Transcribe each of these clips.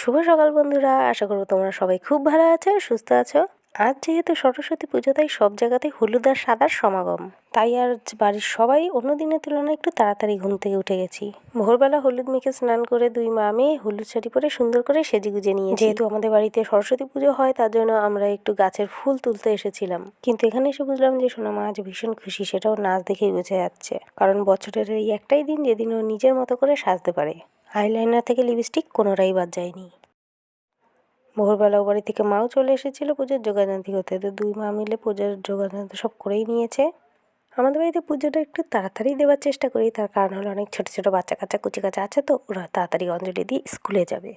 শুভ সকাল বন্ধুরা, আশা করব তোমরা সবাই খুব ভালো আছো, সুস্থ আছো। আজ যেহেতু সরস্বতী পুজো, তাই সব জায়গাতে হলুদ আর সাদার সমাগম। তাই আর বাড়ির সবাই অন্য দিনের তুলনায় একটু তাড়াতাড়ি ঘুম থেকে উঠে গেছি। ভোরবেলা হলুদ মেখে স্নান করে দুই মা মেয়ে হলুদ শাড়ি পরে সুন্দর করে সেজে গুজে নিয়ে যেহেতু আমাদের বাড়িতে সরস্বতী পুজো হয়, তার জন্য আমরা একটু গাছের ফুল তুলতে এসেছিলাম। কিন্তু এখানে এসে বুঝলাম যে সোনা মা আজ ভীষণ খুশি, সেটাও নাচ দেখেই বোঝা যাচ্ছে। কারণ বছরের এই একটাই দিন, যেদিন ও নিজের মতো করে সাজতে পারে। আইলাইনার থেকে লিপস্টিক কোনোটাই বাদ যায়নি। ভোরবেলা বাড়ি থেকে মাও চলে এসেছিল পুজোর যোগাযান্তি করতে তো দুই মা মিলে পুজোর যোগাযান্তি সব করেই নিয়েছে। আমাদের বাড়িতে পুজোটা একটু তাড়াতাড়ি দেওয়ার চেষ্টা করি। তার কারণ হলো অনেক ছোটো ছোটো বাচ্চা কাচ্চা, কুচি কাচ্চা আছে তো, ওরা তাড়াতাড়ি অঞ্জলি দিয়ে স্কুলে যাবে।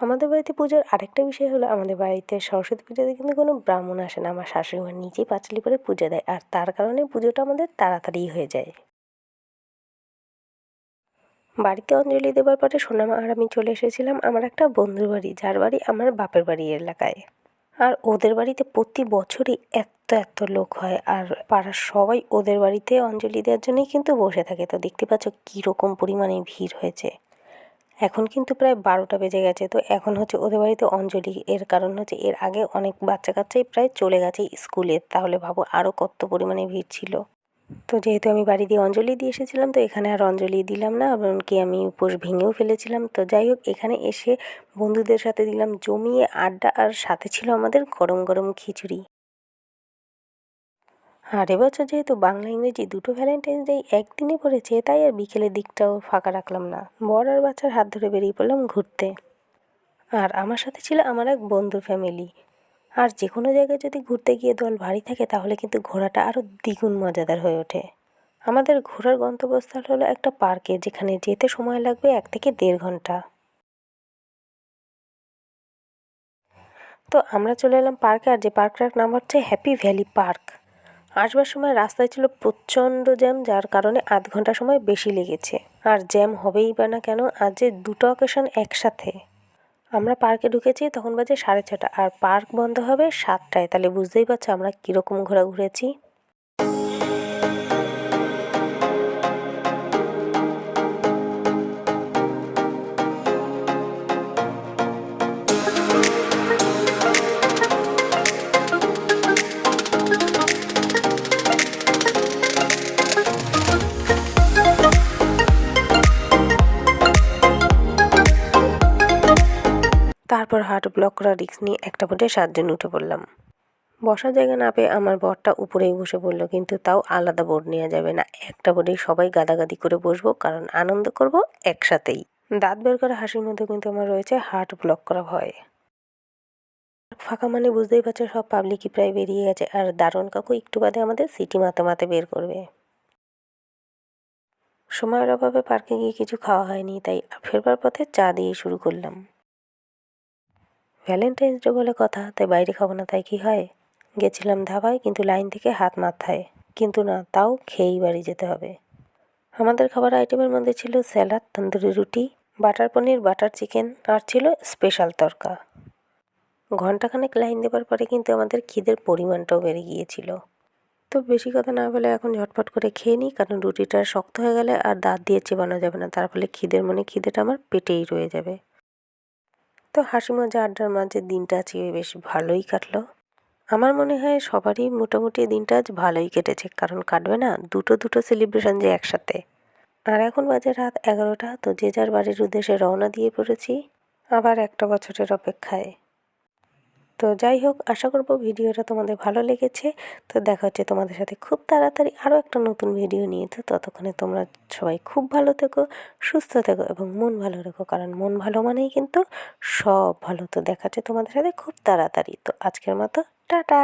আমাদের বাড়িতে পুজোর আরেকটা বিষয় হলো আমাদের বাড়িতে সরস্বতী পুজোতে কিন্তু কোনো ব্রাহ্মণ আসে না। আমার শাশুড়ি মা নিজেই পাঁচালি করে পুজো দেয়। আর তার কারণে পুজোটা আমাদের তাড়াতাড়ি হয়ে যায়। বাড়িতে অঞ্জলি দেবার পরে সোনামা আর আমি চলে এসেছিলাম আমার একটা বন্ধুর বাড়ি, যার বাড়ি আমার বাপের বাড়ি এলাকায়। আর ওদের বাড়িতে প্রতি বছরই এত এত লোক হয়, আর পাড়ার সবাই ওদের বাড়িতে অঞ্জলি দেওয়ার জন্যই কিন্তু বসে থাকে। তো দেখতে পাচ্ছ কীরকম পরিমাণে ভিড় হয়েছে। এখন কিন্তু প্রায় বারোটা বেজে গেছে, তো এখন হচ্ছে ওদের বাড়িতে অঞ্জলি। এর কারণ হচ্ছে এর আগে অনেক বাচ্চা কাচ্চাই প্রায় চলে গেছে স্কুলে। তাহলে ভাবো আরও কত পরিমাণে ভিড় ছিল। তো যেহেতু আমি বাড়ি দিয়ে অঞ্জলি দিয়ে এসেছিলাম, তো এখানে আর অঞ্জলি দিলাম না এমনকি আমি উপোস ভেঙেও ফেলেছিলাম। তো যাই হোক, এখানে এসে বন্ধুদের সাথে দিলাম জমিয়ে আড্ডা, আর সাথে ছিল আমাদের গরম গরম খিচুড়ি। আর এবছর যেহেতু বাংলা, ইংরেজি দুটো ভ্যালেন্টাইন্স ডে একদিনে পড়েছে, তাই আর বিকেলের দিকটাও ফাঁকা রাখলাম না। বর আর বাচ্চার হাত ধরে বেরিয়ে পড়লাম ঘুরতে। আর আমার সাথে ছিল আমার এক বন্ধুর ফ্যামিলি আর যে কোনো জায়গায় যদি ঘুরতে গিয়ে দল ভারী থাকে, তাহলে কিন্তু ঘোরাটা আরও দ্বিগুণ মজাদার হয়ে ওঠে। আমাদের ঘোরার গন্তব্যস্থল হলো একটা পার্কে, যেখানে যেতে সময় লাগবে এক থেকে দেড় ঘণ্টা। তো আমরা চলে এলাম পার্কে, আর যে পার্কটার নাম হচ্ছে হ্যাপি ভ্যালি পার্ক। আসবার সময় রাস্তায় ছিল প্রচণ্ড জ্যাম, যার কারণে আধ ঘণ্টা সময় বেশি লেগেছে। আর জ্যাম হবেই বা না কেন, আজ যে দুটো অকেশন একসাথে। আমরা পার্কে ঢুকেছি, তখন বাজে সাড়ে ছটা আর পার্ক বন্ধ হবে সাতটায়। তাহলে বুঝতেই পারছ আমরা কীরকম ঘোরা ঘুরেছি তারপর হাট ব্লক করা রিক্স নিয়ে একটা বোটে সাতজন উঠে পড়লাম। বসার জায়গা না পেয়ে আমার বরটা উপরেই বসে পড়ল, কিন্তু তাও আলাদা বোর্ড নেওয়া যাবে না। একটা বোর্ডেই সবাই গাদাগাদি করে বসবো, কারণ আনন্দ করব একসাথেই। দাঁত বের করা হাসির মধ্যে কিন্তু আমার রয়েছে হার্ট ব্লক করা ভয়। ফাঁকা মানে বুঝতেই পারছ, সব পাবলিকই প্রায় বেরিয়ে গেছে, আর দারুণ কাকু একটু বাদে আমাদের সিটি মাতে মাতে বের করবে। সময়ের অভাবে পার্কে গিয়ে কিছু খাওয়া হয়নি, তাই ফেরবার পথে চা দিয়ে শুরু করলাম। ভ্যালেন্টাইন্স ডে বলে কথা, তাই বাইরে খাব না, তাই কি হয়? গেছিলাম ধাবায়, কিন্তু লাইন থেকে হাত মাথায়। কিন্তু না, তাও খেয়েই বাড়ি যেতে হবে। আমাদের খাবার আইটেমের মধ্যে ছিল স্যালাড, তন্দুরি রুটি, বাটার পনির, বাটার চিকেন, আর ছিল স্পেশাল তরকা। ঘন্টাখানেক লাইন দেবার পরে কিন্তু আমাদের খিদের পরিমাণটাও বেড়ে গিয়েছিল। তো বেশি কথা না বলে এখন ঝটপট করে খেয়ে নিই, কারণ রুটিটা শক্ত হয়ে গেলে আর দাঁত দিয়ে চেবানো যাবে না, তার ফলে খিদের মনে খিদেটা আমার পেটেই রয়ে যাবে। তো হাসি মজা আড্ডার মাঝে দিনটা আজকে বেশ ভালোই কাটলো। আমার মনে হয় সবারই মোটামুটি দিনটা আজ ভালোই কেটেছে, কারণ কাটবে না, দুটো দুটো সেলিব্রেশন যে একসাথে। আর এখন বাজে রাত এগারোটা, তো যে যার বাড়ির উদ্দেশ্যে রওনা দিয়ে পড়েছি, আবার একটা বছরের অপেক্ষায়। তো যাই হোক, আশা করব ভিডিওটা তোমাদের ভালো লেগেছে। তো দেখা হচ্ছে তোমাদের সাথে খুব তাড়াতাড়ি আরও একটা নতুন ভিডিও নিয়ে। তো ততক্ষণে তোমরা সবাই খুব ভালো থেকো, সুস্থ থেকো এবং মন ভালো রেখো। কারণ মন ভালো মানেই কিন্তু সব ভালো। তো দেখাচ্ছে তোমাদের সাথে খুব তাড়াতাড়ি। তো আজকের মতো, টাটা!